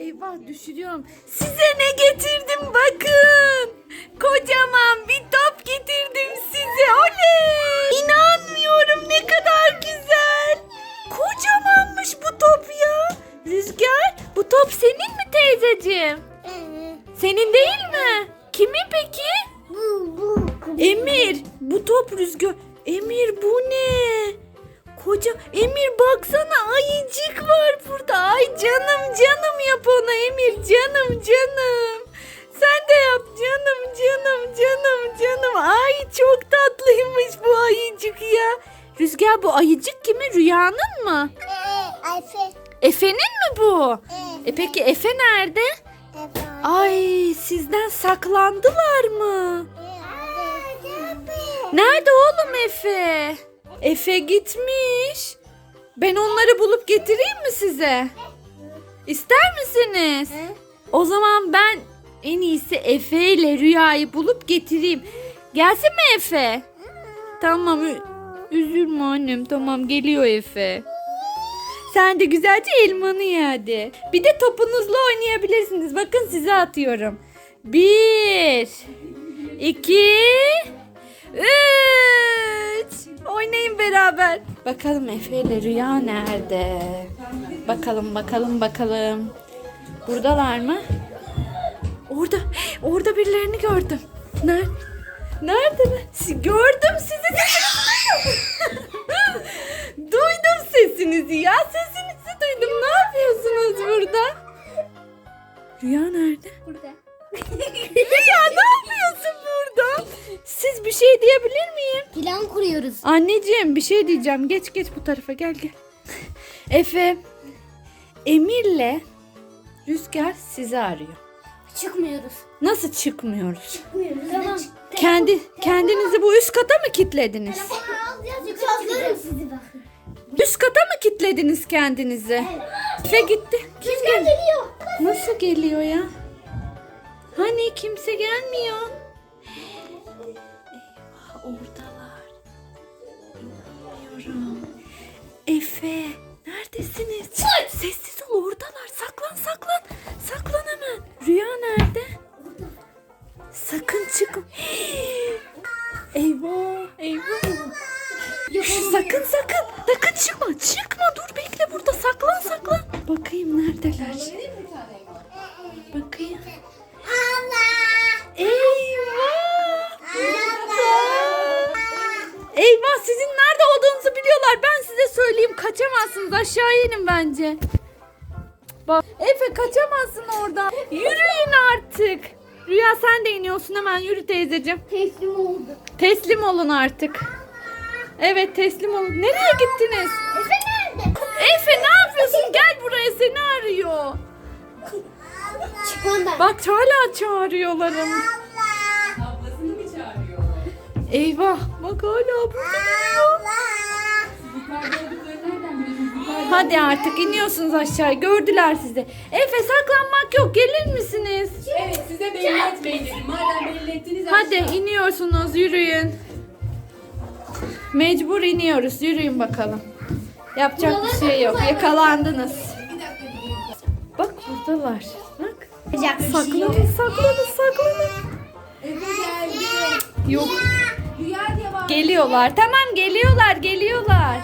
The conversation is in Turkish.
Eyvah düşürüyorum. Size ne getirdim bakın. Kocaman bir top getirdim size. Oley! İnanmıyorum ne kadar güzel. Kocamanmış bu top ya. Rüzgar bu top senin mi teyzeciğim? Senin değil mi? Kimin peki? Emir bu top rüzgar. Emir bu ne? Koca Emir baksana ayıcık var burada. Ay canım canım yap ona Emir canım canım. Sen de yap canım canım canım canım. Ay çok tatlıymış bu ayıcık ya. Rüzgar bu ayıcık kimin? Rüyanın mı? Ayfe. Efe'nin mi bu? E peki Efe nerede? Ay sizden saklandılar mı? Ne? Nerede oğlum Efe? Efe gitmiş. Ben onları bulup getireyim mi size? İster misiniz? O zaman ben en iyisi Efe ile Rüya'yı bulup getireyim. Gelsin mi Efe? Tamam. Üzülme annem. Tamam geliyor Efe. Sen de güzelce elmanı ye hadi. Bir de topunuzla oynayabilirsiniz. Bakın size atıyorum. Bir, iki, Bakalım Efe ile Rüya nerede? Bakalım bakalım bakalım. Buradalar mı? Orada. Orada birilerini gördüm. Nerede? Nerede? Gördüm sizi. duydum sesinizi ya. Sesinizi duydum. Ne yapıyorsunuz burada? Rüya nerede? Burada. Rüya ne yapıyorsun burada? Siz bir şey diyebilir miyim? Plan kuruyoruz. Anneciğim bir şey diyeceğim. Geç geç bu tarafa gel gel. Efe, Emir'le Rüzgar sizi arıyor. Çıkmıyoruz. Nasıl çıkmıyoruz? Çıkmıyoruz. Tamam. Kendi kendinizi bu üst kata mı kilitlediniz? Çıkarım sizi bakın. Üst kata mı kilitlediniz kendinizi? Efe gitti. Kim geliyor. Nasıl geliyor ya? Hani kimse gelmiyor. Oradalar. İnanmıyorum. Efe neredesiniz? Sessiz ol oradalar. Saklan saklan. Saklan hemen. Rüya nerede? Sakın çıkın. Eyvah eyvah. Sakın sakın. Sakın çıkma. Çıkma dur bekle burada. Saklan saklan. Bakayım neredeler. Kaçamazsınız. Aşağı inin bence. Bak Efe kaçamazsın oradan. Yürüyün artık. Rüya sen de iniyorsun hemen yürü teyzeciğim. Teslim olduk. Teslim olun artık. Evet teslim olun. Nereye gittiniz? Efe nerede? Efe ne yapıyorsun? Gel buraya seni arıyor. Çıkmam ben. Bak hala çağırıyorlarım. Ablasını mı çağırıyor? Eyvah bak hala burada duruyor. Yukarıda Hadi artık iniyorsunuz aşağı. Gördüler sizi. Efe saklanmak yok. Gelir misiniz? Evet size belli etmeyin dedim. Madem belli ettiniz Hadi aşağı. iniyorsunuz. Yürüyün. Mecbur iniyoruz. Yürüyün bakalım. Yapacak bir şey yok. Yakalandınız. Bak buradalar. Bak. Saklanın, saklanın, saklanın. Efe geldi. Yok. Rüya diye bağırıyor. Geliyorlar. Tamam geliyorlar, geliyorlar.